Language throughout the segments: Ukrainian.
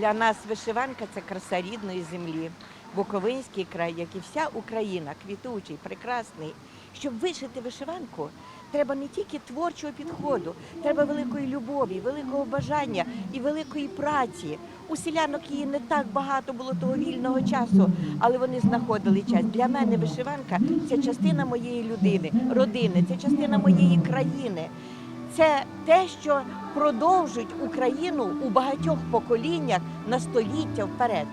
Для нас вишиванка це краса рідної землі. Буковинський край, як і вся Україна, квітучий, прекрасний. Щоб вишити вишиванку, треба не тільки творчого підходу, треба великої любові, великого бажання і великої праці. У селянок її не так багато було того вільного часу, але вони знаходили час. Для мене вишиванка це частина моєї людини, родини, це частина моєї країни. Це те, що продовжить Україну у багатьох поколіннях на століття вперед.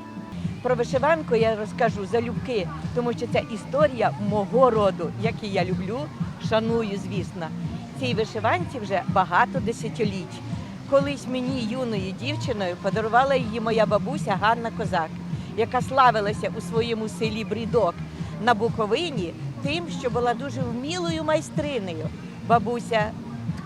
Про вишиванку я розкажу залюбки, тому що це історія мого роду, який я люблю, шаную, звісно. Цій вишиванці вже багато десятиліть. Колись мені юною дівчиною подарувала її моя бабуся Ганна Козак, яка славилася у своєму селі Брідок на Буковині тим, що була дуже вмілою майстринею. Бабуся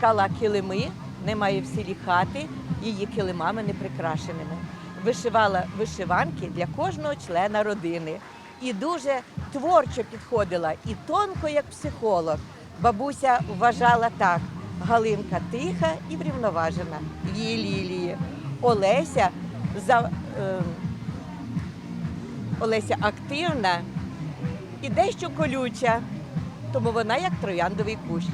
ткала килими, немає в селі хати, її килимами не прикрашеними. Вишивала вишиванки для кожного члена родини. І дуже творчо підходила, і тонко, як психолог. Бабуся вважала так: Галинка тиха і врівноважена, її лілії. Олеся за, е, Олеся активна і дещо колюча, тому вона як трояндовий кущ.